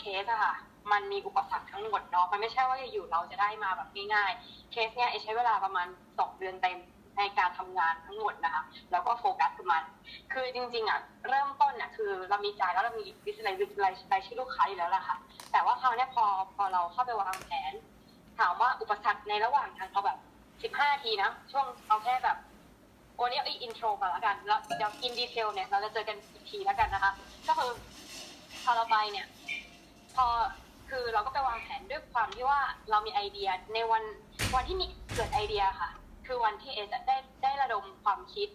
เคสอะค่ะ มันมีอุปสรรคทั้งหมดเนาะ มันไม่ใช่ว่าอยู่เราจะได้มาแบบง่ายๆ เคสเนี้ยเอใช้เวลาประมาณสองเดือนเต็มในการทำงานทั้งหมดนะคะ แล้วก็โฟกัสกับมัน คือจริงๆอะเริ่มต้นอะคือเรามีใจแล้วเรามีวิสัยวิสัยรายชื่อลูกค้าอยู่แล้วแหละค่ะ แต่ว่าคราวเนี้ยพอพอเราเข้าไปวางแผน ถามว่าอุปสรรคในระหว่างทางเอาแบบสิบห้าทีนะ ช่วงเอาแค่แบบวันนี้ไออินโทรก่อนละกัน แล้วเดี๋ยวอินดีเทลเนี่ยเราจะเจอกันอีกทีแล้วกันนะคะ ก็คือพอเราไปเนี่ย พอคือเราก็ไปวางแผนด้วยความที่ว่าเรามีไอเดียในวันวันที่มีเกิดไอเดียค่ะ คือวันที่เอจะได้ได้ระดมความคิด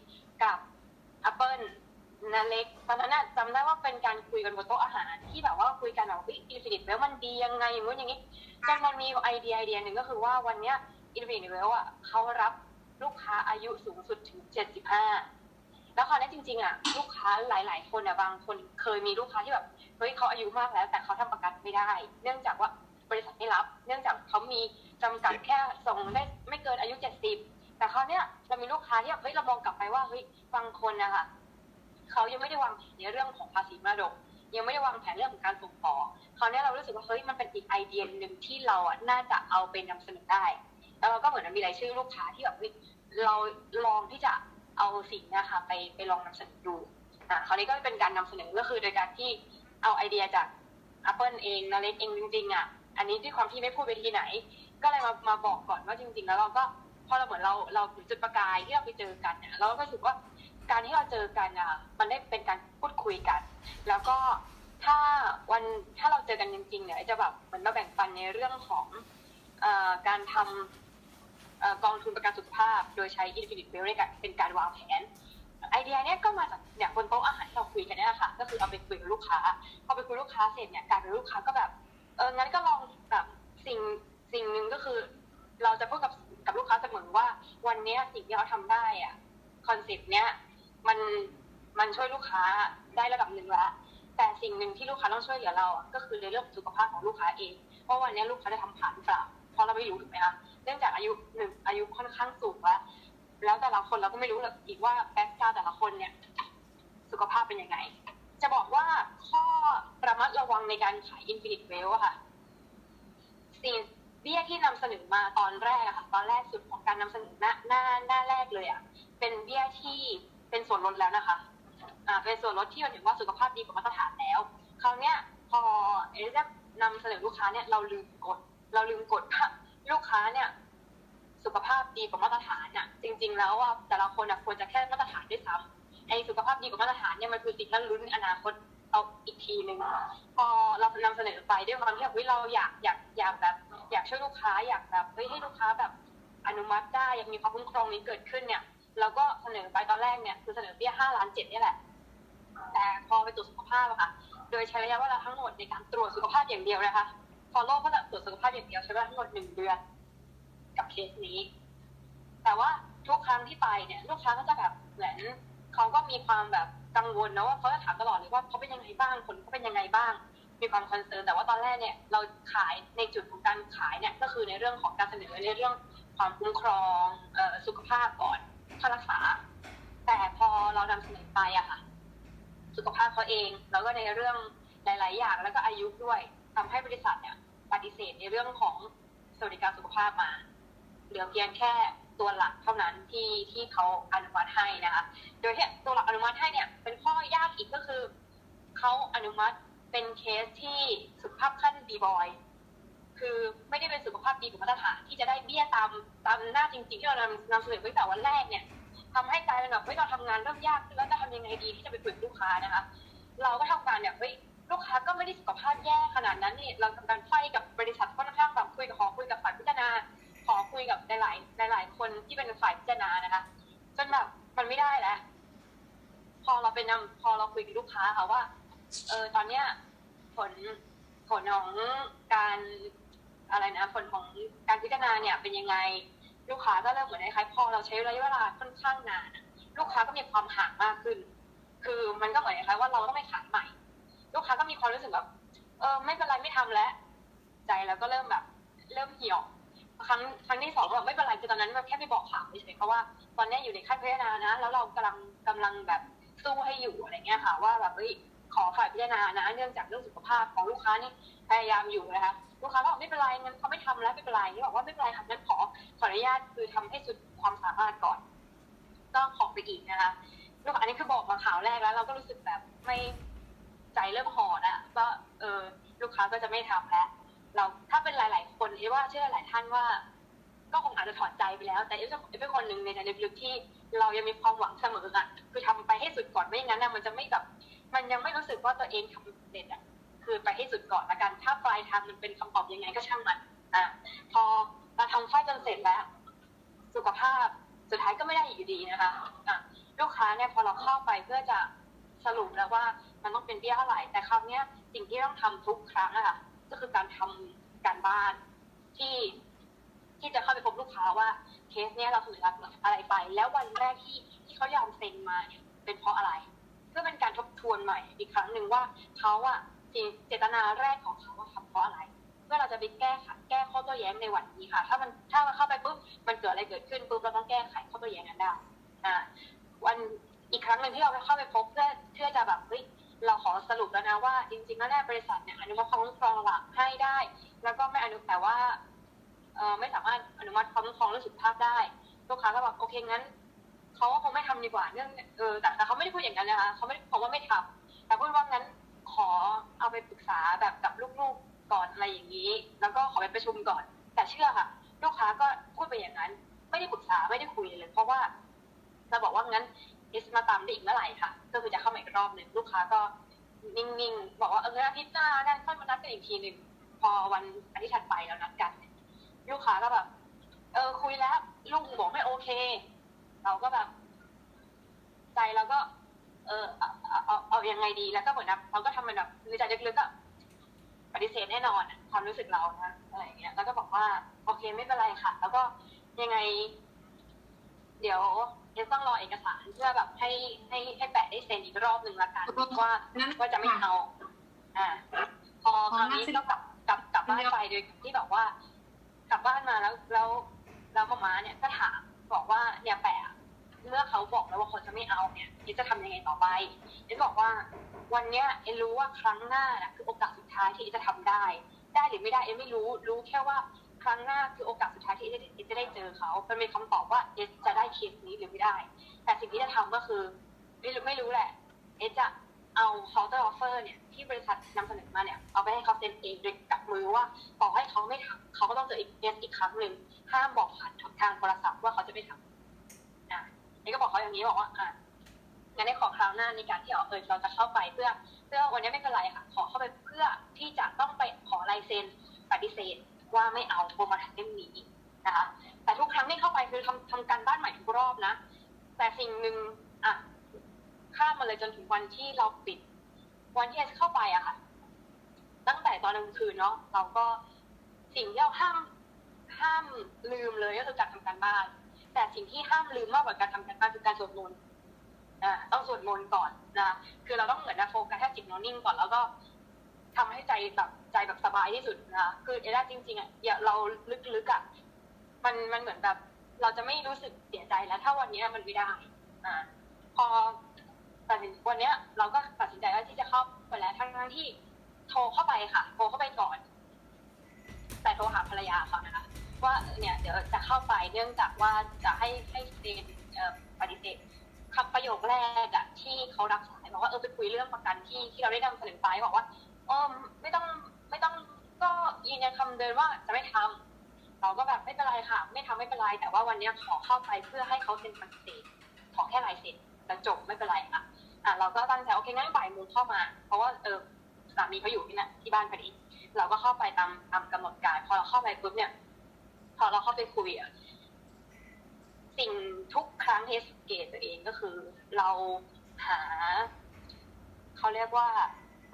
กับ Apple นาเล็กตอนนั้นจำได้ว่าเป็นการคุยกันบนโต๊ะอาหารที่แบบว่าคุยกันแบบวิอินฟินิตแล้วมันดียังไงอย่างนู้นอย่างนี้จนมันมีไอเดียไอเดียหนึ่งก็คือว่าวันเนี้ยอินฟินิตแล้วอะเขารับลูกค้าอายุสูงสุดถึง75แล้วคราวนี้จริงๆอะลูกค้าหลาย ๆ คนอะบางคนเคยมีลูกค้าที่แบบ เฮ้ยเขาอายุมากแล้ว แต่เขาทำประกันไม่ได้ เนื่องจากว่าบริษัทไม่รับ เนื่องจากเขามีจำกัดแค่ส่งได้ไม่เกินอายุ70แต่คราวเนี้ยเรามีลูกค้าที่แบบเฮ้ยเรามองกลับไปว่าเฮ้ยบางคนนะคะเขายังไม่ได้วางแผนในเรื่องของภาษีมรดก ยังไม่ได้วางแผนเรื่องของการส่งต่อคราวเนี้ยเรารู้สึกว่าเฮ้ยมันเป็นอีกไอเดียหนึ่งที่เราอะน่าจะเอาไปนำเสนอได้ แล้วเราก็เหมือนมีรายชื่อลูกค้าที่แบบเฮ้ยเราลองที่จะเอาสิ่งเนี้ยค่ะไปไปลองนำเสนอดูอะคราวนี้ก็เป็นการนำเสนอก็คือโดยการที่ เอาไอเดียจาก Apple เองนาเล็กเองจริงๆอะอันนี้ด้วยความที่ไม่พูดไปที่ไหน ก็เลยมามาบอกก่อนว่าจริง ๆ แล้วเราก็พอเราเหมือนเราเราจุดประกายที่เราไปเจอกันเนี่ยเราก็รู้สึกว่าการที่เราเจอกันอะมันได้เป็นการพูดคุยกัน แล้วก็ถ้าวันถ้าเราเจอกันจริงๆเนี่ยจะแบบเหมือนมาแบ่งปันในเรื่องของอการทำอกองทุนประกันสุขภาพ โดยใช้ Infinite Wealth ในกเป็นการวางแผน ไอเดียเนี้ยก็มาจากเนี่ยบนโต๊ะอาหารที่เราคุยกันเนี่ยแหละค่ะ ก็คือเอาไปคุยกับลูกค้า พอไปคุยลูกค้าเสร็จเนี่ยกลายเป็นลูกค้าก็แบบ เออ งั้นก็ลองแบบสิ่งสิ่งหนึ่งก็คือ เราจะพูดกับกับลูกค้าเสมอว่า วันเนี้ยสิ่งที่เขาทำได้อะคอนเซปต์เนี้ยมันมันช่วยลูกค้าได้ระดับหนึ่งละแต่สิ่งหนึ่งที่ลูกค้าต้องช่วยเหลือเราอะก็คือในเรื่องสุขภาพของลูกค้าเองว่าวันเนี้ยลูกค้าได้ทำผ่านหรือเปล่าเพราะเราไม่รู้ถูกไหมคะเนื่องจากอายุหนึ่งอายุค่อนข้างสูงแล้ว แล้วแต่ละคนเราก็ไม่รู้หรอกอีกว่าแบ็กกราวแต่ละคนเนี่ย สุขภาพเป็นยังไง จะบอกว่าข้อระมัดระวังในการขาย Infinite Well อะค่ะ สิ่งเบี้ยที่นำเสนอมาตอนแรกอะค่ะ ตอนแรกสุดของการนำเสนอหน้าหน้าหน้าแรกเลยอะเป็นเบี้ยที่เป็นส่วนลดแล้วนะคะ อ่า เป็นส่วนลดที่หมายถึงว่าสุขภาพดีกว่ามาตรฐานแล้วคราวเนี้ยพอเอจะนำเสนอลูกค้าเนี่ยเราลืมกด เราลืมกดว่าลูกค้าเนี่ย สุขภาพดีกว่ามาตรฐานน่ะ จริง ๆ แล้วว่าแต่ละคนน่ะควรจะแค่มาตรฐานด้วยซ้ำไอ้สุขภาพดีกว่ามาตรฐานเนี่ยมันคือสิ่งที่ลุ้นอนาคตเอาอีกทีหนึ่งพอเรานำเสนอไปด้วยความที่แบบเฮ้ยเราอยากอยากอยากแบบ อยากช่วยลูกค้าอยากแบบเฮ้ยให้ลูกค้าแบบอนุมัติได้อยากมีความคุ้มครองนี้เกิดขึ้นเนี่ยเราก็เสนอไปตอนแรกเนี่ยคือเสนอเบี้ยห้าล้านเจ็ดนี่แหละ แต่พอไปตรวจสุขภาพอะค่ะ โดยใช้ระยะเวลาทั้งหมดในการตรวจสุขภาพอย่างเดียวนะคะ follow ก็จะตรวจสุขภาพอย่างเดียวใช้เวลาทั้งหมดหนึ่งเดือน กับเคสนี้ แต่ว่าทุกครั้งที่ไปเนี่ย ลูกค้าก็จะแบบเหมือนเขาก็มีความแบบกังวลนะว่าเขาจะถามตลอดเลยว่าเขาเป็นยังไงบ้างผลเขาเป็นยังไงบ้าง มีความคอนเซิร์นแต่ว่าตอนแรกเนี่ยเราขายในจุดของการขายเนี่ยก็คือในเรื่องของการเสนอในเรื่องความคุ้มครองออสุขภาพก่อนค่ารักษา แต่พอเรานำเสนอไปอะค่ะ สุขภาพเขาเอง แล้วก็ในเรื่องหลาย ๆ อย่างแล้วก็อายุด้วยทำให้บริษัทเนี่ยปฏิเสธในเรื่องของสวัสดิการสุขภาพมา เหลือเพียงแค่ตัวหลักเท่านั้นที่ที่เขาอนุมัติให้นะคะ โดยที่ตัวหลักอนุมัติให้เนี่ยเป็นข้อยากอีกก็คือเขาอนุมัติเป็นเคสที่สุขภาพขั้นดีบอยคือไม่ได้เป็นสุขภาพดีกว่ามาตรฐานที่จะได้เบี้ยตามตามหน้าจริงๆที่เรานำนำเสนอตั้งแต่วันแรกเนี่ยทำให้กลายเป็นแบบเฮ้ยเราทำงานเริ่มยากแล้วจะทำยังไงดีที่จะไปคุยกับลูกค้านะคะ เราก็ทำการเนี่ยเฮ้ยลูกค้าก็ไม่ได้สุขภาพแย่ขนาดนั้นนี่เราทำการไฟกับบริษัทค่อนข้างแบบคุยกับขอคุยกับฝ่ายพิจารณา ขอคุยกับหลาย ๆ หลาย ๆ คนที่เป็นฝ่ายพิจารณานะคะ จนแบบมันไม่ได้แล้วพอเราไปนำพอเราคุยกับลูกค้าค่ะว่า เออตอนเนี้ยผลผลของการอะไรนะผลของการพิจารณาเนี่ยเป็นยังไง ลูกค้าก็เริ่มเหมือนคล้ายๆพอเราใช้ระยะเวลาค่อนข้างนานลูกค้าก็มีความห่างมากขึ้น คือมันก็เหมือนคล้ายๆว่าเราต้องไปขายใหม่ ลูกค้าก็มีความรู้สึกแบบเออไม่เป็นไรไม่ทำแล้ว ใจแล้วก็เริ่มแบบ เริ่มเหี่ยว ครั้งครั้งที่สองแบบไม่เป็นไรคือตอนนั้นแบบแค่ไปบอกข่าวเฉยๆเพราะว่าตอนนี้อยู่ในขั้นพิจารณานะ แล้วเรากำลังกำลังแบบสู้ให้อยู่อะไรเงี้ยค่ะ ว่าแบบเฮ้ยขอฝ่ายพิจารณานะเนื่องจากเรื่องสุขภาพของลูกค้านี่พยายามอยู่นะคะลูกค้าก็บอกไม่เป็นไรงั้นเขาไม่ทำแล้วไม่เป็นไรนี่บอกว่าไม่เป็นไรค่ะงั้นขอขออนุญาตคือทำให้สุดความสามารถก่อนก็ขอไปอีกนะคะลูกอันนี้คือบอกมาข่าวแรกแล้ว เราก็รู้สึกแบบไม่ใจเริ่มห่อนะว่าเออลูกค้าก็จะไม่ทำแล้ว เราถ้าเป็นหลาย ๆ คนเอว่าเชื่อหลายท่านว่า ก็คงอาจจะถอดใจไปแล้ว แต่เอฟจะเป็นคนหนึ่งในในลึกๆที่เรายังมีความหวังเสมออะคือทำไปให้สุดก่อนไม่อย่างนั้นนะมันจะไม่แบบมันยังไม่รู้สึกว่าตัวเองทำสำเร็จอะคือไปให้สุดก่อนละกัน ถ้าปลายทางมันเป็นคำตอบยังไงก็ช่างมันอะพอเราทำฝ้ายจนเสร็จแล้ว สุขภาพสุดท้ายก็ไม่ได้อยู่ดีนะคะอะลูกค้าเนี่ยพอเราเข้าไปเพื่อจะสรุปแล้วว่ามันต้องเป็นเบี้ยเท่าไหร่แต่คราวเนี้ยสิ่งที่ต้องทำทุกครั้งอะค่ะ ก็คือการทำการบ้านที่ที่จะเข้าไปพบลูกค้าว่าเคสเนี้ยเราถือรับอะไรไป แล้ววันแรกที่ที่เขายอมเซ็นมาเนี่ยเป็นเพราะอะไร เพื่อเป็นการทบทวนใหม่อีกครั้งหนึ่งว่าเขาอะเจตนาแรกของเขาว่าทำเพราะอะไรเพื่อเราจะไปแก้ไขแก้ข้อโต้แย้งในวันนี้ค่ะ ถ้ามันถ้ามันเข้าไปปุ๊บมันเกิดอะไรเกิดขึ้นปุ๊บเราต้องแก้ไขข้อโต้แย้งนั้นได้อ่าวันอีกครั้งหนึ่งที่เราเข้าไปพบเพื่อเพื่อจะแบบเฮ้ย เราขอสรุปแล้วนะว่าจริงๆแล้วเนี่ยบริษัทเนี่ยอนุมัติความคุ้มครองหลักให้ได้ แล้วก็ไม่อนุแต่ว่าไม่สามารถอนุมัติความคุ้มครองเรื่องสุขภาพได้ลูกค้าก็บอกโอเคงั้นเขาก็คงไม่ทำดีกว่าเรื่องเออแต่แต่เขาไม่ได้พูดอย่างนั้นนะคะเขาไม่เขาว่าไม่ทำแต่พูดว่างั้นขอเอาไปปรึกษาแบบกับลูกๆก่อนอะไรอย่างนี้ แล้วก็ขอไปประชุมก่อน แต่เชื่อค่ะลูกค้าก็พูดไปอย่างนั้น ไม่ได้ปรึกษาไม่ได้คุยเลย เพราะว่าเราบอกว่างั้น เอสมาตามได้อีกเมื่อไหร่ค่ะ ก็คือจะเข้ามาอีกรอบหนึ่งลูกค้าก็นิ่งๆ บอกว่าเอออาทิตย์หน้านั่นค่อยมานัดกันอีกทีหนึ่งพอวันอาทิตย์ถัดไปเรานัดกัน ลูกค้าก็แบบ เออคุยแล้วลูกบอกไม่โอเค เราก็แบบ ใจเราก็ เออเอาเอาเอาอยังไงดีแล้วก็เหมือนแบบเราก็ทำมันแบบคือใจลึกๆก็ปฏิเสธแน่นอนความรู้สึกเรานะอะไรอย่างเงี้ยแล้วก็บอกว่า โอเคไม่เป็นไรค่ะ แล้วก็ยังไง เดี๋ยว ยวต้องรอเอกสารเพื่อแบบให้ให้ให้แปะได้เซ็นอีกรอบหนึ่งละกันว่างั้นว่าจะไม่เอาอ่า พอคราวนี้ก็กลับกลับกลับบ้านไปโดยที่แบบว่า กลับบ้านมาแล้วแล้วแล้วพ่อม้าเนี่ยก็ถามบอกว่าเนี่ยแปะเมื่อเขาบอกแล้วว่าเขาจะไม่เอาเนี่ยเอ็นจะทำยังไงต่อไปเอ็นบอกว่า วันเนี้ยเอ็นรู้ว่าครั้งหน้านะคือโอกาสสุดท้ายที่เอ็นจะทำได้ ได้หรือไม่ได้เอ็นไม่รู้รู้แค่ว่า ครั้งหน้าคือโอกาสสุดท้ายที่เอจะเอ็นจะได้เจอเขามันเป็นคำตอบว่าเอจะได้เคสนี้หรือไม่ได้ แต่สิ่งที่จะทำก็คือไม่รู้ไม่รู้แหละ เอจะเอา counter offer เนี่ยที่บริษัทนำเสนอมาเนี่ยเอาไปให้เขาเซ็นเองโดยกับมือว่าต่อให้เขาไม่ทำเขาก็ต้องเจออีกเอสอีกครั้งหนึ่งห้ามบอกผ่านทางโทรศัพท์ว่าเขาจะไม่ทำอะนี่ก็บอกเขาอย่างนี้บอกว่าอะงั้นในขอคราวหน้าในการที่เอาเออเราจะเข้าไปเพื่อ เพื่อวันนี้ไม่เป็นไรค่ะ ขอเข้าไปเพื่อที่จะต้องไปขอลายเซ็นปฏิเสธ ว่าไม่เอาโปรมชั่นเล่มนี้นะคะ แต่ทุกครั้งที่เข้าไปคือทำทำการบ้านใหม่ทุกรอบนะ แต่สิ่งหนึ่งอะข้ามมาเลยจนถึงวันที่เราปิด วันที่เอสเข้าไปอะค่ะ ตั้งแต่ตอนกลางคืนเนาะเราก็สิ่งที่เราห้ามห้ามลืมเลยก็คือการทำการบ้าน แต่สิ่งที่ห้ามลืมมากกว่าการทำการบ้านคือการสวดมนต์อ่าต้องสวดมนต์ก่อนนะ คือเราต้องเหมือนนะโฟกัสแค่จิตนอนนิ่งก่อนแล้วก็ ทำให้ใจแบบใจแบบสบายที่สุดนะคือเอด้าจริง ๆอะอย่าเราลึกๆอะมันมันเหมือนแบบ เราจะไม่รู้สึกเสียใจแล้ว ถ้าวันนี้มันไม่ได้อ่าพอตัดสินวันเนี้ย เราก็ตัดสินใจว่าที่จะเข้าไปแล้วทั้งทั้งที่โทรเข้าไปค่ะ โทรเข้าไปก่อน แต่โทรหาภรรยาเขานะคะ ว่าเนี่ยเดี๋ยวจะเข้าไปเนื่องจากว่าจะให้ให้เซ็นปฏิเสธคำประโยคแรกอะที่เขารับสายบอกว่าเออไปคุยเรื่องประกันที่ที่เราได้นำเสนอไปบอกว่า เออไม่ต้องไม่ต้องก็ยืนยันคำเดิมว่าจะไม่ทำเราก็แบบไม่เป็นไรค่ะ ไม่ทำไม่เป็นไร แต่ว่าวันนี้ขอเข้าไปเพื่อให้เขาเซ็นปฏิเสธขอแค่ลายเซ็นแล้วจบไม่เป็นไรค่ะอะเราก็ตั้งใจโอเคงั้นบ่ายโมงเข้ามา เพราะว่าเออสามีเขาอยู่ที่นั่นที่บ้านพอดีเราก็เข้าไปตามตามกำหนดการ พอเราเข้าไปปุ๊บเนี่ย พอเราเข้าไปคุยอะสิ่งทุกครั้งที่สังเกตตัวเองก็คือ เราหาเขาเรียกว่า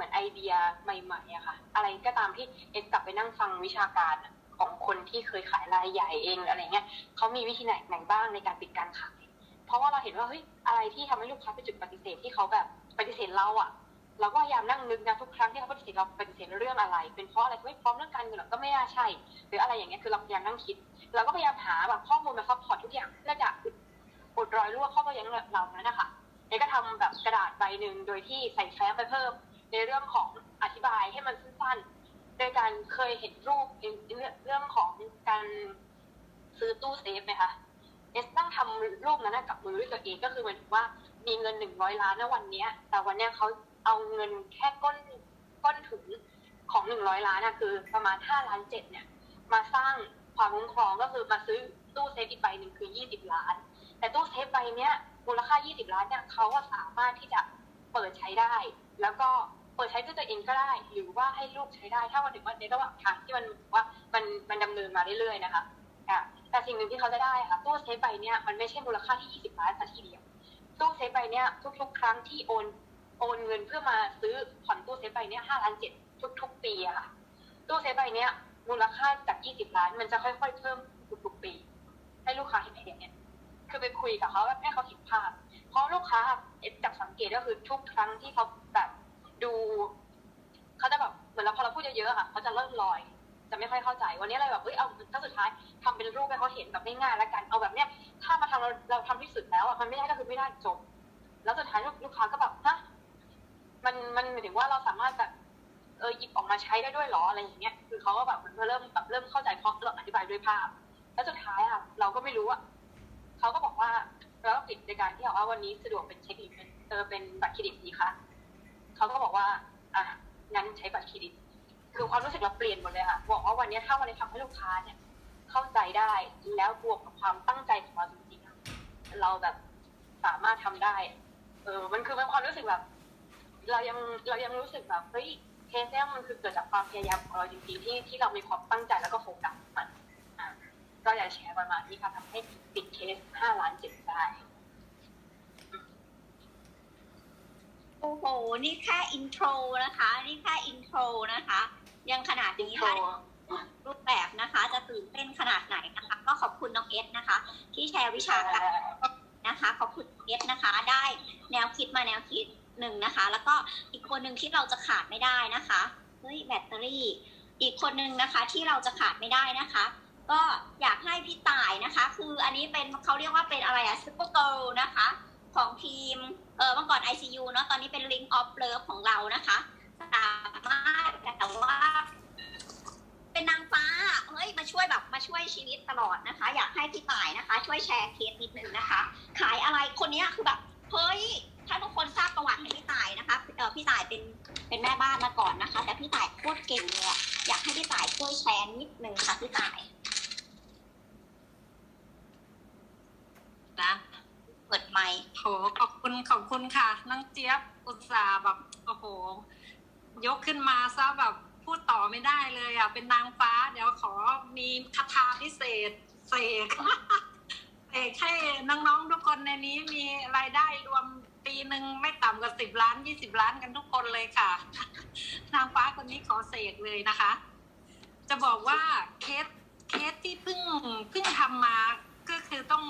มือนไอเดียใหม่ๆอะค่ะ อะไรก็ตามที่เอสกลับไปนั่งฟังวิชาการของคนที่เคยขายรายใหญ่เองอะไรเงี้ยเขามีวิธีไหนไหนบ้างในการปิดการขายเพราะว่าเราเห็นว่าเฮ้ยอะไรที่ทำให้ลูกค้าเป็นจุดปฏิเสธที่เขาแบบปฏิเสธเราอะเราก็พยายามนั่งนึกนะทุกครั้งที่เขาปฏิเสธเราปฏิเสธเรื่องอะไร เป็นเพราะอะไรไม่พร้อมเรื่องการเงินหรอก็ไม่น่าใช่ หรืออะไรอย่างเงี้ยคือเราพยายามนั่งคิดเราก็พยายามหาแบบข้อมูลมาซัพพอร์ตทุกอย่างเพื่อจะอุดรอยรั่วข้อโต้แย้งเหล่านั้นนะคะเอก็ทำแบบกระดาษใบหนึ่งโดยที่ใส่แฟ้มไปเพิ่ม ในเรื่องของอธิบายให้มันสั้นๆ โดยการเคยเห็นรูปเรื่องของการซื้อตู้เซฟไหมคะเอสตั้งทำรูปนั้นกับมือด้วยตัวเองก็คือหมายถึงว่ามีเงินหนึ่งร้อยล้านในวันเนี้ยแต่วันเนี้ยเขาเอาเงินแค่ก้นก้นถุงของหนึ่งร้อยล้านนะคือประมาณห้าล้านเจ็ดเนี่ย มาสร้างความคุ้มครองก็คือมาซื้อตู้เซฟอีกใบหนึ่งคือยี่สิบล้าน แต่ตู้เซฟใบเนี้ยมูลค่า20ล้านเนี่ยเขาก็สามารถที่จะเปิดใช้ได้ แล้วก็ ปิดใช้ด้วยตัวเองก็ได้ หรือว่าให้ลูกใช้ได้ ถ้าวันถึงวันในระหว่างทางที่มันว่ามันมันดำเนินมาเรื่อยๆนะคะแต่สิ่งหนึ่งที่เขาจะได้ค่ะตู้เซฟใบเนี้ยมันไม่ใช่มูลค่าที่ 20 ล้านซะทีเดียวตู้เซฟใบเนี้ยทุกๆ ครั้งที่โอนโอนเงินเพื่อมาซื้อผ่อนตู้เซฟใบเนี้ย5ล้าน7ทุก ๆ ปีอะค่ะตู้เซฟใบเนี้ยมูลค่าจาก 20 ล้านมันจะค่อย ๆ เพิ่มทุกๆปี ให้ลูกค้าเห็นเห็นเนี่ยคือไปคุยกับเขาแบบให้เขาเห็นภาพเพราะลูกค้าจับสังเกตก็คือทุกครั้งที่เขาแบบ ดูเขาจะแบบเหมือนเราพอเราพูดเยอะๆค่ะเขาจะเริ่มลอย จะไม่ค่อยเข้าใจ วันนี้อะไรแบบเอ้ยเอาถ้าสุดท้ายทำเป็นรูปให้เขาเห็นแบบง่ายๆแล้วกันเอาแบบเนี้ยถ้ามาทำเราเราทำที่สุดแล้วอะมันไม่ได้ก็คือไม่ได้จบ แล้วสุดท้ายลูกลูกค้าก็แบบฮะมันมันหมายถึงว่าเราสามารถแบบเออหยิบออกมาใช้ได้ด้วยหรออะไรอย่างเงี้ยคือเขาก็แบบเหมือนเริ่มแบบเริ่มเข้าใจเพราะเราอธิบายด้วยภาพ แล้วสุดท้ายอะเราก็ไม่รู้อะเขาก็บอกว่าเราก็ปิดในการที่บอกว่าวันนี้สะดวกเป็นเช็คหรือเป็นเออเป็นบัตรเครดิตดีคะ เขาก็บอกว่า อะงั้นใช้บัตรเครดิต คือความรู้สึกเราเปลี่ยนหมดเลยค่ะบอกว่าวันนี้ถ้าวันนี้ทำให้ลูกค้าเนี่ย เข้าใจได้แล้วบวกกับความตั้งใจของเราจริงๆเราแบบสามารถทำได้ เออ มันคือเป็นความรู้สึกแบบ เรายังเรายังรู้สึกแบบเฮ้ยเคสเนี่ยมันคือเกิดจากความพยายามของเราจริงๆที่ที่เรามีความตั้งใจแล้วก็โฟกัสมันอะก็อยากแชร์ประมาณนี้ค่ะทำให้ปิดเคสห้าล้านเจ็ดได้ โอ้โห นี่แค่อินโทรนะคะ นี่แค่อินโทรนะคะ ยังขนาดอินนี้โทรถ้ารูปแบบนะคะจะตื่นเต้นขนาดไหนนะคะ ก็ขอบคุณน้องเอสนะคะ ที่แชร์วิชาการนะคะ ขอบคุณเอสนะคะ ได้แนวคิดมาแนวคิดหนึ่งนะคะ แล้วก็อีกคนหนึ่งที่เราจะขาดไม่ได้นะคะเฮ้ยแบตเตอรี่ อีกคนหนึ่งนะคะที่เราจะขาดไม่ได้นะคะ ก็อยากให้พี่ต่ายนะคะ คืออันนี้เป็นเขาเรียกว่าเป็นอะไรอะซูเปอร์เกิลนะคะ ของทีม ออเมื่อก่อน ICU เนาะตอนนี้เป็น Link of Love ของเรานะคะสามารถแต่ว่า เป็นนางฟ้าเฮ้ยมาช่วยแบบมาช่วยชีวิตตลอดนะคะ อยากให้พี่ต่ายนะคะ ช่วยแชร์เคสนิดนึงนะคะ ขายอะไรคนนี้คือแบบเฮ้ยถ้าทุกคนทราบประวัติของพี่ต่ายนะคะเออพี่ต่ายเป็นเป็นแม่บ้านมาก่อนนะคะ แต่พี่ต่ายโคตรเก่งเลยอยากให้พี่ต่ายช่วยแชร์นิดนึงค่ะพี่ต่ายนะเปิดไมค์ โหขอบคุณขอบคุณค่ะน้องเจี๊ยบอุตส่าห์แบบโอ้โห ยกขึ้นมาซะแบบพูดต่อไม่ได้เลยอะเป็นนางฟ้า เดี๋ยวขอมีคาถาพิเศษเสกเสกให้น้องๆทุกคนในนี้มีรายได้รวมปีหนึ่งไม่ต่ำกว่าสิบล้านยี่สิบล้านกันทุกคนเลยค่ะ นางฟ้าคนนี้ขอเสกเลยนะคะ จะบอกว่าเคสเคสที่เพิ่งเพิ่งทำมาก็คือต้อง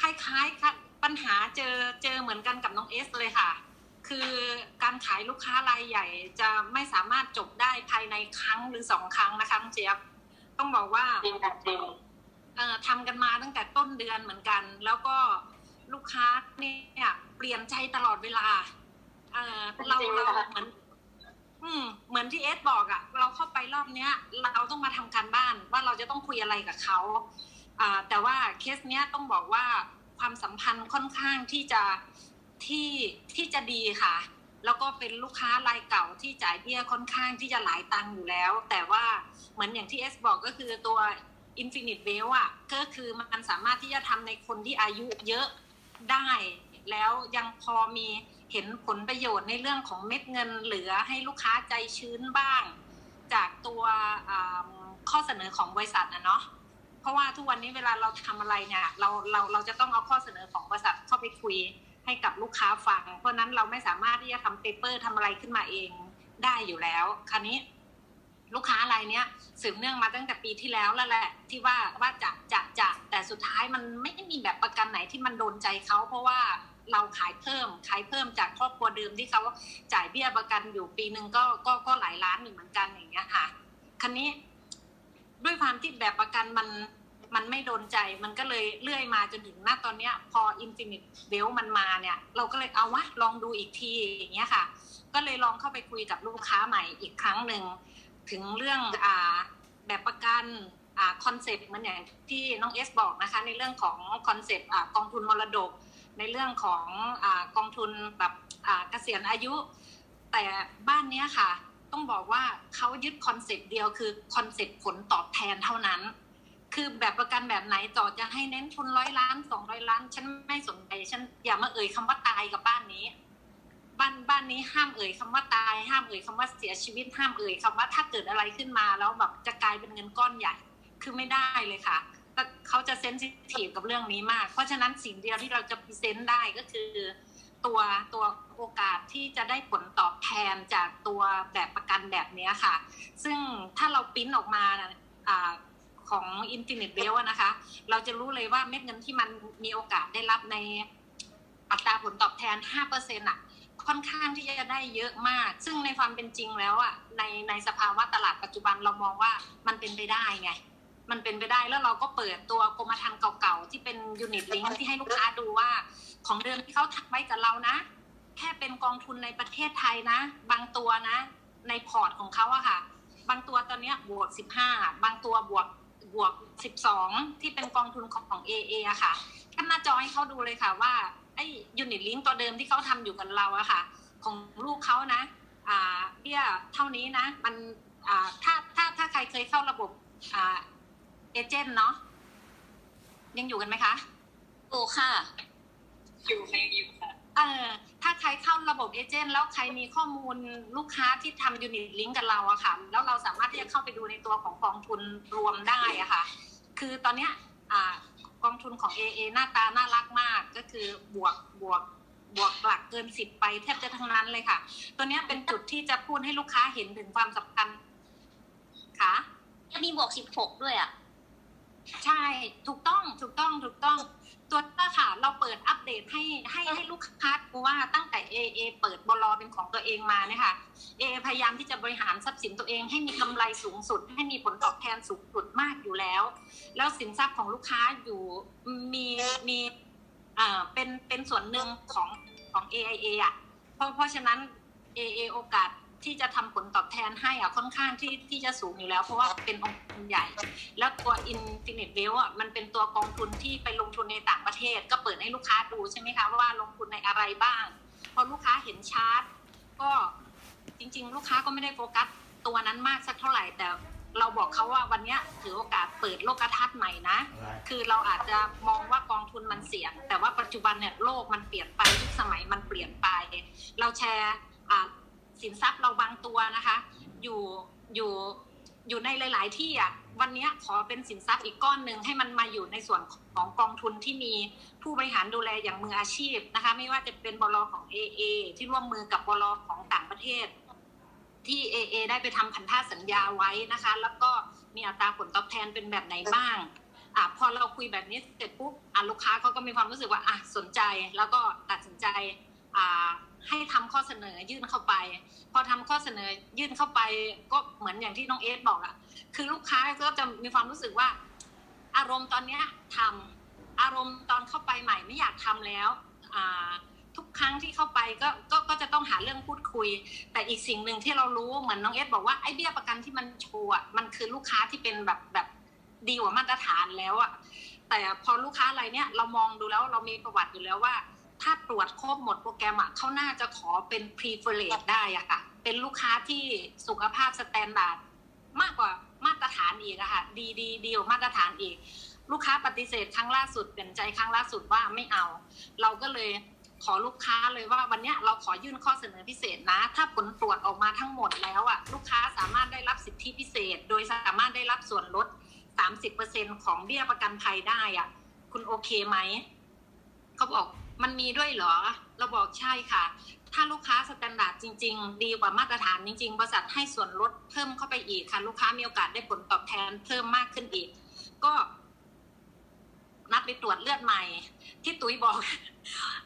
คล้ายๆค่ะ ปัญหาเจอเจอเหมือนกันกับน้องเอสเลยค่ะ คือการขายลูกค้ารายใหญ่จะไม่สามารถจบได้ภายในครั้งหรือสองครั้งนะคะน้องเจี๊ยบต้องบอกว่าจริงค่ะจริงเอ่อทำกันมาตั้งแต่ต้นเดือนเหมือนกัน แล้วก็ลูกค้าเนี่ยเปลี่ยนใจตลอดเวลาเอ่อเราจริงๆเรานะคะเหมือนอืมเหมือนที่เอสบอกอะเราเข้าไปรอบเนี้ย เราต้องมาทำการบ้านว่าเราจะต้องคุยอะไรกับเขาอ่าแต่ว่าเคสเนี้ยต้องบอกว่า ความสัมพันธ์ค่อนข้างที่จะที่ที่จะดีค่ะ แล้วก็เป็นลูกค้ารายเก่าที่จ่ายเบี้ยค่อนข้างที่จะหลายตังค์อยู่แล้ว แต่ว่าเหมือนอย่างที่เอสบอกก็คือตัว Infinite w e l l อะก็คือมันสามารถที่จะทำในคนที่อายุเยอะได้ แล้วยังพอมีเห็นผลประโยชน์ในเรื่องของเม็ดเงินเหลือให้ลูกค้าใจชื้นบ้าง จากตัวข้อเสนอของบริษัทนะเนาะ เพราะว่าทุกวันนี้เวลาเราทำอะไรเนี่ยเราเราเราจะต้องเอาข้อเสนอของบริษัทเข้าไปคุยให้กับลูกค้าฟัง เพราะฉะนั้นเราไม่สามารถที่จะทำเปเปอร์ทำอะไรขึ้นมาเองได้อยู่แล้ว คราวนี้ลูกค้ารายเนี้ยสืบเนื่องมาตั้งแต่ปีที่แล้วแล้วแหละ ที่ว่าว่าจะจะจะแต่สุดท้ายมันไม่มีแบบประกันไหนที่มันโดนใจเขาเพราะว่าเราขายเพิ่มขายเพิ่มจากครอบครัวเดิมที่เขาจ่ายเบี้ยประกันอยู่ปีหนึ่งก็ก็ก็หลายล้านอยู่เหมือนกันอย่างเงี้ยค่ะคันนี้ ด้วยความที่แบบประกันมันมันไม่โดนใจมันก็เลยเลื่อยมาจนถึงหน้าตอนเนี้ย พอ Infinite w e l l มันมาเนี่ย เราก็เลยเอาวะลองดูอีกทีอย่างเงี้ยค่ะ ก็เลยลองเข้าไปคุยกับลูกค้าใหม่อีกครั้งหนึ่ง ถึงเรื่องอ่าแบบประกันอ่าคอนเซปต์มันอย่างที่น้องเอสบอกนะคะ ในเรื่องของคอนเซปต์อ่ากองทุนมรดก ในเรื่องของอากองทุนแบบอ่าเกษียณอายุ แต่บ้านเนี้ยค่ะ ต้องบอกว่าเขายึดคอนเซปต์เดียวคือคอนเซปต์ผลตอบแทนเท่านั้น คือแบบประกันแบบไหนต่อจะให้เน้นทุนร้อยล้านสองร้อยล้าน ฉันไม่สนใจฉันอย่ามาเอ่ยคำว่าตายกับบ้านนี้ บ้านบ้านนี้ห้ามเอ่ยคำว่าตาย ห้ามเอ่ยคำว่าเสียชีวิตห้ามเอ่ยคำว่าถ้าเกิดอะไรขึ้นมาแล้วแบบจะกลายเป็นเงินก้อนใหญ่คือไม่ได้เลยค่ะแต่เขาจะเซนซิทีฟกับเรื่องนี้มาก เพราะฉะนั้นสิ่งเดียวที่เราจะพรีเซนต์ได้ก็คือ ตัวตัวโอกาสที่จะได้ผลตอบแทนจากตัวแบบประกันแบบนี้ค่ะ ซึ่งถ้าเราปิ้นออกมาอ่าของ Infinite w e a l นะคะ เราจะรู้เลยว่าเม็ดเงินที่มันมีโอกาสได้รับในอัตราผลตอบแทน 5%อะค่อนข้างที่จะได้เยอะมาก ซึ่งในความเป็นจริงแล้วอะในในสภาวะตลาดปัจจุบันเรามองว่ามันเป็นไปได้ไง มันเป็นไปได้แล้วเราก็เปิดตัวกรมธรรม์เก่าๆที่เป็นยูนิตลิงที่ให้ลูกค้าดูว่า ของเดิมที่เขาทำไว้กับเรานะ แค่เป็นกองทุนในประเทศไทยนะ บางตัวนะ ในพอร์ตของเขาอะค่ะ บางตัวตอนนี้บวก15บห้าบางตัวบวกบวก12ที่เป็นกองทุนของของ AA อะค่ะขึ้นหน้าจอให้เขาดูเลยค่ะว่าไอ้ยูนิตลิงตัวเดิมที่เขาทำอยู่กับเราอะค่ะ ของลูกเขานะอ่าเบี้ยเท่านี้นะ มันอ่าถ้าถ้าถ้าใครเคยเข้าระบบอ่า เอเจนต์เนาะยังอยู่กันไหมคะโอ้ค่ะ อยู่ในอยู่ค่ะ เออถ้าใครเข้าระบบเอเจนต์แล้วใครมีข้อมูลลูกค้าที่ทำยูนิตลิงก์กับเราอะค่ะ แล้วเราสามารถที่จะเข้าไปดูในตัวของกองทุนรวมได้อะค่ะ คือตอนเนี้ยอ่ากองทุนของ AA หน้าตาน่ารักมากก็คือบวกบวกบวกหลักเกินสิบไปแทบจะทั้งนั้นเลยค่ะ ตัวเนี้ยเป็นจุดที่จะพูดให้ลูกค้าเห็นถึงความสำคัญค่ะ จะมีบวกสิบหกด้วยอะ ใช่ถูกต้องถูกต้องถูกต้อง ตัวนี้ค่ะ เราเปิดอัปเดตให้ให้ให้ลูกค้าดูว่าตั้งแต่ AA เปิดบลเป็นของตัวเองมาเนี่ยค่ะ AA พยายามที่จะบริหารทรัพย์สินตัวเองให้มีกำไรสูงสุด ให้มีผลตอบแทนสูงสุดมากอยู่แล้ว แล้วสินทรัพย์ของลูกค้าอยู่มีมีอ่าเป็นเป็นส่วนหนึ่งของของ AIA อะเพราะเพราะฉะนั้น AA โอกาส ที่จะทำผลตอบแทนให้อะค่อนข้างที่ที่จะสูงอยู่แล้ว เพราะว่าเป็นองค์กรใหญ่ แล้วตัว Infinite w e a l อะมันเป็นตัวกองทุนที่ไปลงทุนในต่างประเทศ ก็เปิดให้ลูกค้าดูใช่ไหมคะว่าลงทุนในอะไรบ้าง พอลูกค้าเห็นชาร์ตก็จริง ๆ ลูกค้าก็ไม่ได้โฟกัสตัวนั้นมากสักเท่าไหร่แต่เราบอกเขาว่าวันเนี้ยถือโอกาสเปิดโลกทัศน์ใหม่นะ คือเราอาจจะมองว่ากองทุนมันเสี่ยง แต่ว่าปัจจุบันเนี่ยโลกมันเปลี่ยนไปยุคสมัยมันเปลี่ยนไป เราแชร์อ่า สินทรัพย์เราบางตัวนะคะ อยู่อยู่อยู่ในหลาย ๆ ที่อะวันนี้ขอเป็นสินทรัพย์อีกก้อนหนึ่งให้มันมาอยู่ในส่วนของกองทุนที่มีผู้บริหารดูแลอย่างมืออาชีพนะคะ ไม่ว่าจะเป็นบลของ AA ที่ร่วมมือกับบลของต่างประเทศ ที่ AA ได้ไปทำพันธสัญญาไว้นะคะ แล้วก็มีอัตราผลตอบแทนเป็นแบบไหนบ้างอะพอเราคุยแบบนี้เสร็จปุ๊บอะลูกค้าเขาก็มีความรู้สึกว่าอะสนใจแล้วก็ตัดสินใจอ่า ให้ทำข้อเสนอยื่นเข้าไป พอทำข้อเสนอยื่นเข้าไป ก็เหมือนอย่างที่น้องเอสบอกอะคือลูกค้าก็จะมีความรู้สึกว่า อารมณ์ตอนเนี้ยทำอารมณ์ตอนเข้าไปใหม่ไม่อยากทำแล้วทุกครั้งที่เข้าไปก็ก็ก็จะต้องหาเรื่องพูดคุย แต่อีกสิ่งหนึ่งที่เรารู้เหมือนน้องเอสบอกว่าไอ้เบี้ยประกันที่มันโชว์มันคือลูกค้าที่เป็นแบบแบบดีกว่ามาตรฐานแล้วอะแต่พอลูกค้ารายเนี้ยเรามองดูแล้วเรามีประวัติอยู่แล้วว่า ถ้าตรวจครบหมดโปรแกรมอะเขาน่าจะขอเป็น preferred ได้อะค่ะ เป็นลูกค้าที่สุขภาพสแตนดาร์ดมากกว่ามาตรฐานอีกอะค่ะดีดีดีกว่ามาตรฐานอีก ลูกค้าปฏิเสธครั้งล่าสุดเปลี่ยนใจครั้งล่าสุดว่าไม่เอา เราก็เลยขอลูกค้าเลยว่าวันเนี้ยเราขอยื่นข้อเสนอพิเศษนะ ถ้าผลตรวจออกมาทั้งหมดแล้วอะลูกค้าสามารถได้รับสิทธิพิเศษ โดยสามารถได้รับส่วนลด 30%ของเบี้ยประกันภัยได้อะคุณโอเคไหมเขาบอก มันมีด้วยเหรอ เราบอกใช่ค่ะ ถ้าลูกค้าสแตนดาร์ดจริง ๆ ดีกว่ามาตรฐานจริง ๆ บริษัทให้ส่วนลดเพิ่มเข้าไปอีกค่ะ ลูกค้ามีโอกาสได้ผลตอบแทนเพิ่มมากขึ้นอีก ก็ นัดไปตรวจเลือดใหม่ ที่ตุ้ยบอก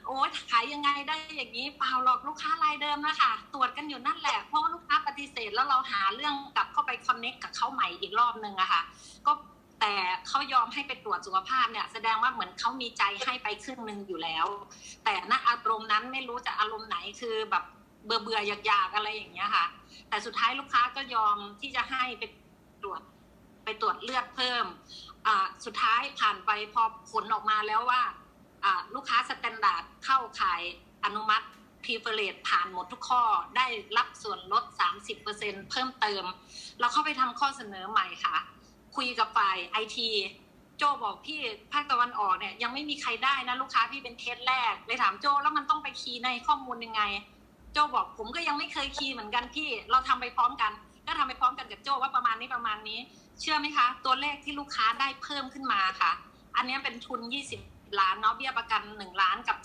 โอ้ยขายยังไงได้อย่างนี้เปล่าหรอกลูกค้ารายเดิมนะคะตรวจกันอยู่นั่นแหละเพราะลูกค้าปฏิเสธแล้วเราหาเรื่องกลับเข้าไปคอนเน็กกับเขาใหม่อีกรอบนึงอะค่ะ ก็ แต่เขายอมให้ไปตรวจสุขภาพเนี่ยแสดงว่าเหมือนเขามีใจให้ไปครึ่งหนึ่งอยู่แล้ว แต่ณอารมณ์นั้นไม่รู้จะอารมณ์ไหนคือแบบเบื่อเบื่ออยากๆอะไรอย่างเงี้ยค่ะ แต่สุดท้ายลูกค้าก็ยอมที่จะให้ไปตรวจไปตรวจเลือดเพิ่มอ่าสุดท้ายผ่านไปพอผลออกมาแล้วว่าอ่าลูกค้าสแตนดาร์ดเข้าขายอนุมัติพรีเฟรตผ่านหมดทุกข้อได้รับส่วนลด 30%เพิ่มเติม เราเข้าไปทำข้อเสนอใหม่ค่ะ คุยกับฝ่ายไอทีโจบอกพี่ภาคตะวันออกเนี่ยยังไม่มีใครได้นะลูกค้าพี่เป็นเคสแรกเลยถามโจแล้วมันต้องไปคีย์ในข้อมูลยังไง โจบอกผมก็ยังไม่เคยคีย์เหมือนกันพี่เราทำไปพร้อมกัน ก็ทำไปพร้อมกันกับโจว่าประมาณนี้ประมาณนี้ เชื่อไหมคะ ตัวเลขที่ลูกค้าได้เพิ่มขึ้นมาค่ะ อันนี้เป็นทุน 20 ล้านเนาะเบี้ยประกัน 1 ล้านกับ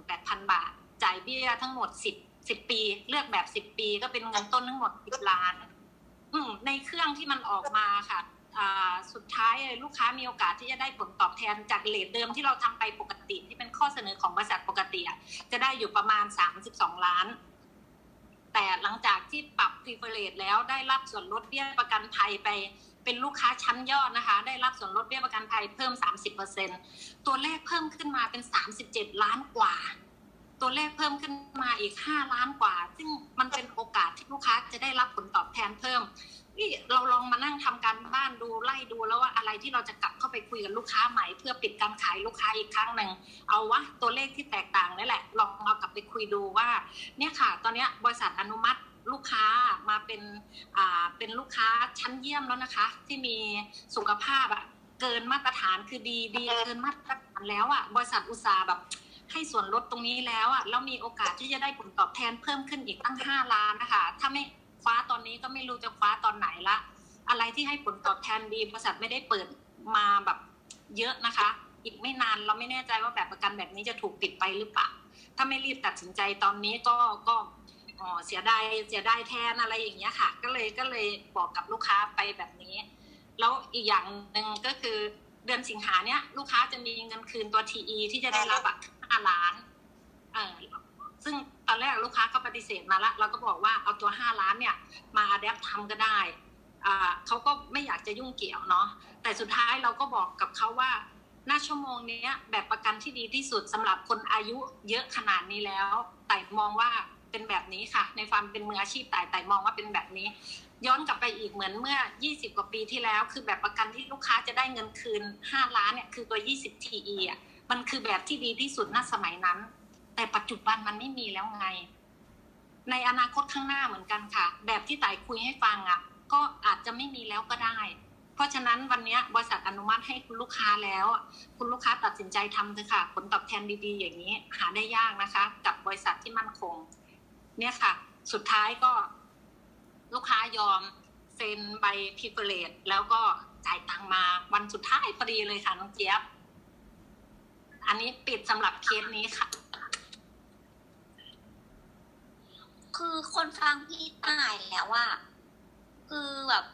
38,000 บาท จ่ายเบี้ยทั้งหมด 10 10 ปี เลือกแบบ 10 ปี ก็เป็นเงินต้นทั้งหมด 10 ล้านอืในเครื่องที่มันออกมาค่ะ สุดท้ายลูกค้ามีโอกาสที่จะได้ผลตอบแทนจากเลทเดิมที่เราทำไปปกติ ที่เป็นข้อเสนอของบริษัทปกติจะได้อยู่ประมาณ 32 ล้าน แต่หลังจากที่ปรับพรีเฟรตแล้วได้รับส่วนลดเบี้ยประกันภัยไปเป็นลูกค้าชั้นยอดนะคะ ได้รับส่วนลดเบี้ยประกันภัยเพิ่ม 30%ตัวเลขเพิ่มขึ้นมาเป็น 37 ล้านกว่าตัวเลขเพิ่มขึ้นมาอีก 5 ล้านกว่า ซึ่งมันเป็นโอกาสที่ลูกค้าจะได้รับผลตอบแทนเพิ่ม นี่เราลองมานั่งทำการบ้านดูไล่ดูแล้วว่าอะไรที่เราจะกลับเข้าไปคุยกับลูกค้าใหม่ เพื่อปิดการขายลูกค้าอีกครั้งหนึ่งเอาวะตัวเลขที่แตกต่างนี่แหละลองเอากลับไปคุยดูว่า เนี่ยค่ะ ตอนนี้บริษัทอนุมัติลูกค้ามาเป็นอ่าเป็นลูกค้าชั้นเยี่ยมแล้วนะคะ ที่มีสุขภาพอะเกินมาตรฐานคือดีดีเกินมาตรฐานแล้วอะบริษัทอุตสาห์แบบให้ส่วนลดตรงนี้แล้วอะแล้วมีโอกาสที่จะได้ผลตอบแทนเพิ่มขึ้นอีกตั้งห้าล้านนะคะ ถ้าไม่ คว้าตอนนี้ก็ไม่รู้จะคว้าตอนไหนละ อะไรที่ให้ผลตอบแทนดีบริษัทไม่ได้เปิดมาแบบเยอะนะคะ อีกไม่นานเราไม่แน่ใจว่าแบบประกันแบบนี้จะถูกปิดไปหรือเปล่า ถ้าไม่รีบตัดสินใจตอนนี้ก็ก็อ๋อเสียดายเสียดายแทนอะไรอย่างเงี้ยค่ะ ก็เลยก็เลยบอกกับลูกค้าไปแบบนี้ แล้วอีกอย่างหนึ่งก็คือเดือนสิงหาเนี้ยลูกค้าจะมีเงินคืนตัว TE ที่จะได้รับอะห้าล้านเออ ซึ่งตอนแรกลูกค้าก็ปฏิเสธมาละเราก็บอกว่าเอาตัวห้าล้านเนี่ยมาอัดแอปทำก็ได้อ่าเขาก็ไม่อยากจะยุ่งเกี่ยวเนาะแต่สุดท้ายเราก็บอกกับเขาว่าหน้าชั่วโมงเนี้ยแบบประกันที่ดีที่สุดสำหรับคนอายุเยอะขนาดนี้แล้ว แต่มองว่าเป็นแบบนี้ค่ะ ในความเป็นมืออาชีพแต่แต่มองว่าเป็นแบบนี้ ย้อนกลับไปอีกเหมือนเมื่อ 20 กว่าปีที่แล้ว คือแบบประกันที่ลูกค้าจะได้เงินคืน 5 ล้านเนี่ยคือตัว 20 TE อะมันคือแบบที่ดีที่สุดณสมัยนั้น แต่ปัจจุบันมันไม่มีแล้วไง ในอนาคตข้างหน้าเหมือนกันค่ะ แบบที่ไต่คุยให้ฟังอะ ก็อาจจะไม่มีแล้วก็ได้ เพราะฉะนั้นวันนี้บริษัทอนุมัติให้คุณลูกค้าแล้ว คุณลูกค้าตัดสินใจทำเถอะค่ะ ผลตอบแทนดีๆ อย่างนี้ หาได้ยากนะคะ กับบริษัทที่มั่นคง เนี่ยค่ะ สุดท้ายก็ ลูกค้ายอมเซ็นใบพิเฟเรตแล้วก็จ่ายตังมาวันสุดท้ายพอดีเลยค่ะน้องเจี๊ยบ อันนี้ปิดสำหรับเคสนี้ค่ะ คือคนฟังพี่ตายแล้วว่า คือแบบ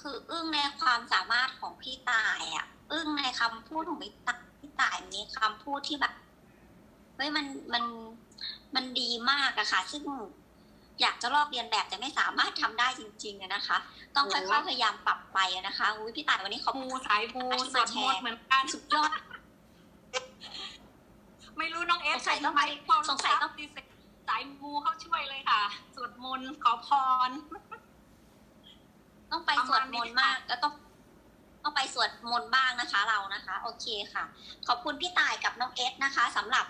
คืออึ้งในความสามารถของพี่ตายอะ อึ้งในคำพูดของพี่ตายพี่ตายมีคำพูดที่แบบเฮ้ยมันมันมันดีมากอะค่ะ ซึ่งอยากจะลอกเรียนแบบแต่ไม่สามารถทำได้จริงๆอะนะคะ ต้องค่อยๆพยายามปรับไปอะนะคะอุ้ยพี่ตายวันนี้ขอบมูคุณสายมูสวดมนต์เหมือนกันสุดยอด ไม่รู้น้องเอฟสงสัยใส่ต้องไหมไปพอสงสัยต้องปฏิเสธ สายมูเขาช่วยเลยค่ะ สวดมนต์ขอพร ต้องไปสวดมนต์มากแล้วต้องต้องไปสวดมนต์บ้างนะคะ เรานะคะ โอเคค่ะ ขอบคุณพี่ตายกับน้องเอสนะคะสำหรับ